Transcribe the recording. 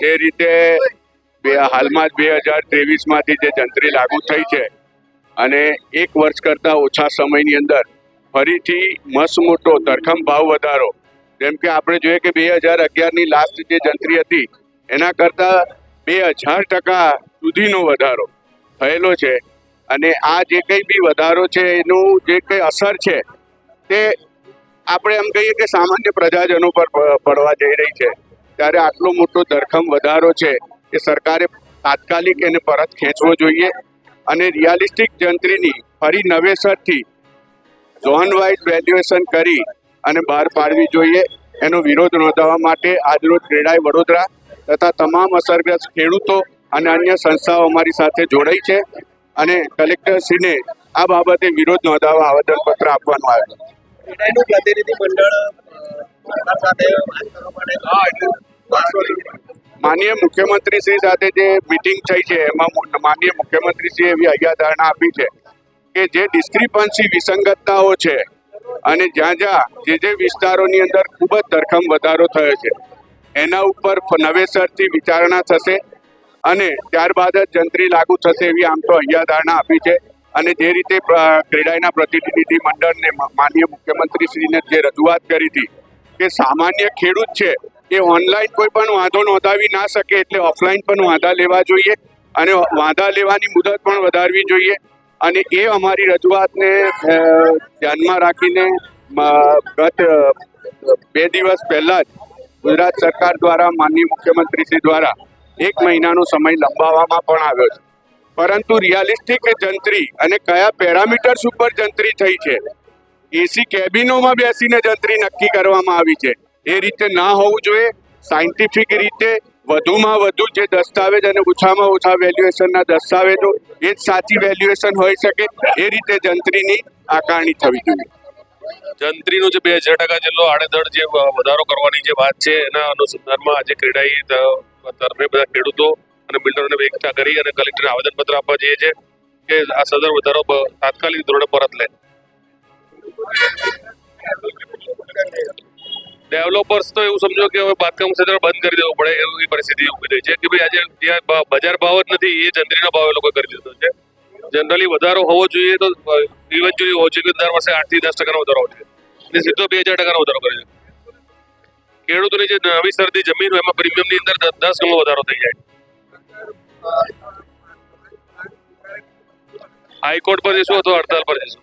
જે રીતે બે, હાલમાં બે હજાર ત્રેવીસમાંથી જે જંત્રી લાગુ થઈ છે અને એક વર્ષ કરતાં ઓછા સમયની અંદર ફરીથી મસ્ત મોટો ધરખમ ભાવ વધારો. જેમ કે આપણે જોઈએ કે બે હજાર અગિયારની લાસ્ટ જે જંત્રી હતી, એના કરતાં બે હજાર ટકા સુધીનો વધારો થયેલો છે. અને આ જે કંઈ બી વધારો છે, એનું જે કંઈ અસર છે, તે આપણે એમ કહીએ કે સામાન્ય પ્રજાજનો પર પડવા જઈ રહી છે. ત્યારે આટલો મોટો ધરખમ વધારો છે એ સરકારે તાત્કાલિક એને પરત ખેંચવો જોઈએ અને રિયાલિસ્ટિક જંત્રીની ફરી નવેસરથી ઝોન વાઇઝ વેલ્યુએશન કરી અને બહાર પાડવી જોઈએ. એનો વિરોધ નોંધાવવા માટે આજરોજ ક્રેડાઈ વડોદરા તથા તમામ અસરગ્રસ્ત ખેડૂતો અને અન્ય સંસ્થાઓ અમારી સાથે જોડાઈ છે અને કલેક્ટરશ્રીને આ બાબતે વિરોધ નોંધાવવા આવેદનપત્ર આપવાનું આવ્યું. ક્રેડાઈનું પ્રતિનિધિ મંડળ સાથે વાત કરવા માટે માનનીય મુખ્યમંત્રી શ્રી સાથે જે મિટિંગ થઈ છે, એમાં માનીય મુખ્યમંત્રી શ્રી એવી હૈયાધારણા આપી છે કે જે ડિસ્ક્રિપન્સી વિસંગતતાઓ છે અને જ્યાં જ્યાં જે જે વિસ્તારોની અંદર ખૂબ જ ધરખમ વધારો થયો છે, એના ઉપર નવેસરથી વિચારણા થશે અને ત્યારબાદ જ જંત્રી લાગુ થશે એવી આમ તો હૈયાધારણા આપી છે અને જે રીતે ક્રેડાઈના પ્રતિનિધિ મંડળને માનીય મુખ્યમંત્રી શ્રીને જે રજૂઆત કરી હતી કે સામાન્ય ખેડૂત છે એ ઓનલાઈન કોઈ પણ વાંધો નોંધાવી ના શકે એટલે ઓફલાઈન પણ વાંધા લેવા જોઈએ અને વાંધા લેવાની મુદત પણ વધારવી જોઈએ. અને એ અમારી રજૂઆતને ધ્યાનમાં રાખીને ગત બે દિવસ પહેલા જ ગુજરાત સરકાર દ્વારા, માનનીય મુખ્યમંત્રી શ્રી દ્વારા એક મહિનાનો સમય લંબાવવામાં પણ આવ્યો છે. પરંતુ રિયાલિસ્ટિક જંત્રી અને કયા પેરામીટર્સ ઉપર જંત્રી થઈ છે? એસી કેબિનોમાં બેસીને જંત્રી નક્કી કરવામાં આવી છે. એ રીતે ના હોવું જોઈએ. સાયન્ટિફિક રીતે વધુમાં વધુ જે દસ્તાવેજ અને ઓછામાં ઓછા વેલ્યુએશનના દસ્તાવેજો, એ જ સાચી વેલ્યુએશન હોઈ શકે. એ રીતે જંત્રીની આકારણી થવી જોઈએ. જંત્રીનો જે બે હજાર ટકા જેટલો આડેધડ જે વધારો કરવાની જે વાત છે, એના અનુસંધાનમાં આજે ક્રેડાઈ તરફે બધા ખેડૂતો અને બિલ્ડરોને એકઠા કરી અને કલેક્ટરને આવેદનપત્ર આપવા જઈએ છે કે આ સદર વધારો તાત્કાલિક ધોરણે પરત લે. ડેવલપર્સ તો એવું સમજો કે હવે બાંધકામ ક્ષેત્ર બંધ કરી દેવું પડે, એવી પરિસ્થિતિ ઊભી થઈ છે કે ભાઈ આજે જ્યાં બજાર ભાવ જ નથી, એ જંત્રીનો ભાવ લોકો કરી દીધો છે. જનરલી વધારો હોવો જોઈએ તો ઇવેન્ચ્યુઅલી હોવો જોઈએ દર વર્ષે આઠથી દસ ટકાનો વધારો હોવો જોઈએ સીધો બે હજાર ટકાનો વધારો કર્યો છે. ખેડૂતોની જે નવી સરદી જમીન હોય, એમાં પ્રીમિયમની અંદર દસ ગણો વધારો થઈ જાય. હાઈકોર્ટ પર જઈશું અથવા હડતાલ પર જઈશું?